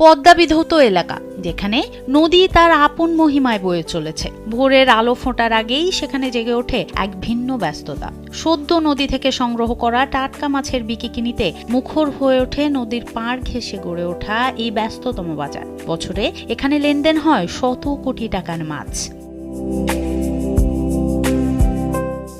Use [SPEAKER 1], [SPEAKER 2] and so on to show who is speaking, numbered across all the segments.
[SPEAKER 1] পদ্মা বিধৌত এলাকা, যেখানে নদী তার আপন মহিমায় বয়ে চলেছে। ভোরের আলো ফোটার আগেই সেখানে জেগে ওঠে এক ভিন্ন ব্যস্ততা। সদ্য নদী থেকে সংগ্রহ করা টাটকা মাছের বিকিকিনিতে মুখর হয়ে ওঠে নদীর পাড় ঘেঁষে গড়ে ওঠা এই ব্যস্ততম বাজার। বছরে এখানে লেনদেন হয় শত কোটি টাকার মাছ।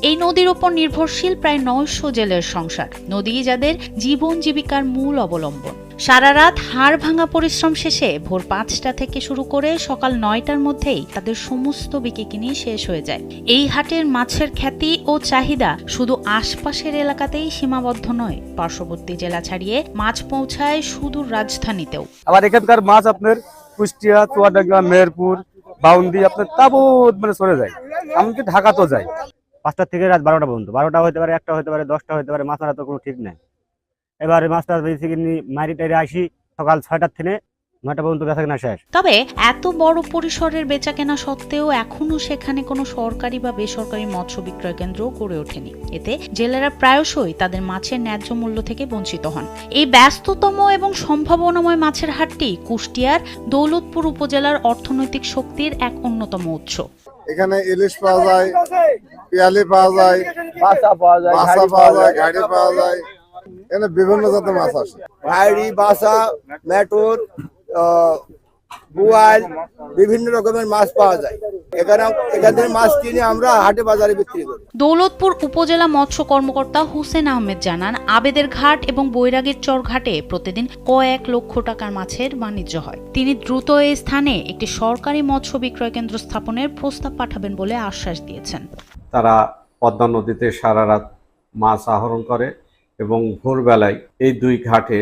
[SPEAKER 1] এই নদীর ওপর নির্ভরশীল প্রায় নয়শো জেলের সংসার। নদী যাদের জীবন জীবিকার মূল অবলম্বন। সারা রাত হাড় ভাঙা পরিশ্রম শেষে ভোর পাঁচটা থেকে শুরু করে সকাল নয়টার মধ্যেই তাদের সমস্ত বিকিকিনি শেষ হয়ে যায়। এই হাটের মাছের খ্যাতি ও চাহিদা শুধু আশপাশের এলাকাতেই সীমাবদ্ধ নয়, পার্শ্ববর্তী জেলা ছাড়িয়ে মাছ পৌঁছায় সুদূর রাজধানীতেও।
[SPEAKER 2] আবার এখানকার মাছ আপনার কুষ্টিয়া, চুয়াডাঙ্গা, মেহেরপুর বাউন্দি আপনার তাবুত মানে চলে যায়। এমনকি ঢাকা তো যায়।
[SPEAKER 3] পাঁচটা থেকে রাত বারোটা পর্যন্ত। বারোটা হতে পারে একটা হতে পারে দশটা হতে পারে মাছ মারা তো কোনো ঠিক নাই। এবারে মাছটা বেশি কিনি মারি টাইরে আসি সকাল ছয়টার থেকে নয়টা পর্যন্ত বেচা কেনা শেষ।
[SPEAKER 1] তবে এত বড় পরিসরের বেচা কেনা সত্ত্বেও এখনও সেখানে কোনো সরকারি বা বেসরকারি মৎস্য বিক্রয় কেন্দ্র গড়ে ওঠেনি। এতে জেলেরা প্রায়শই তাদের মাছের ন্যায্য মূল্য থেকে বঞ্চিত হন। এই ব্যস্ততম এবং সম্ভাবনাময় মাছের হাটটি কুষ্টিয়ার দৌলতপুর উপজেলার অর্থনৈতিক শক্তির এক অন্যতম উৎস।
[SPEAKER 4] এখানে ইলিশ পাওয়া যায় পিয়ালি পাওয়া যায়
[SPEAKER 2] বাসা পাওয়া যায়
[SPEAKER 4] গাড়ি পাওয়া যায় ঘাড়ি পাওয়া যায়। এখানে বিভিন্ন জাতের মাছ আসে।
[SPEAKER 5] ভাইড়ি বাসা মেটর বুয়াল বিভিন্ন রকমের মাছ পাওয়া যায়। এখানে এখান মাছ কিনে আমরা হাটে বাজারে বিক্রি করি।
[SPEAKER 1] দৌলতপুর উপজেলা মৎস্য কর্মকর্তা হুসেন আহমেদ জানান আবেদের ঘাট এবং বৈরাগের চর ঘাটে প্রতিদিন কয়েক লক্ষ টাকার মাছের বাণিজ্য হয়। তিনি দ্রুত এই স্থানে একটি সরকারি মৎস্য বিক্রয় কেন্দ্র স্থাপনের প্রস্তাব পাঠাবেন বলে আশ্বাস দিয়েছেন।
[SPEAKER 6] তারা পদ্মা নদীতে সারা রাত মাছ আহরণ করে এবং ভোরবেলায় এই দুই ঘাটে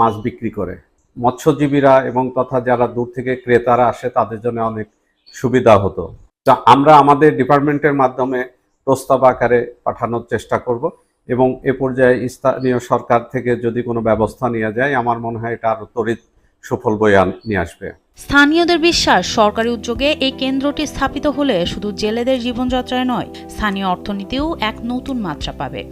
[SPEAKER 6] মাছ বিক্রি করে। মৎস্যজীবীরা এবং তথা যারা দূর থেকে ক্রেতারা আসে তাদের জন্য অনেক সুবিধা হতো। তা আমরা আমাদের ডিপার্টমেন্টের মাধ্যমে প্রস্তাব আকারে পাঠানোর চেষ্টা করব এবং এ পর্যায়ে স্থানীয় সরকার থেকে যদি কোনো ব্যবস্থা নেওয়া যায়, আমার মনে হয় এটা আরও তড়িৎ সুফল বয়ে নিয়ে আসবে।
[SPEAKER 1] স্থানীয়দের বিশ্বাস, সরকারি উদ্যোগে এই কেন্দ্রটি স্থাপিত হলে শুধু জেলেদের জীবনযাত্রায় নয়, স্থানীয় অর্থনীতিও এক নতুন মাত্রা পাবে।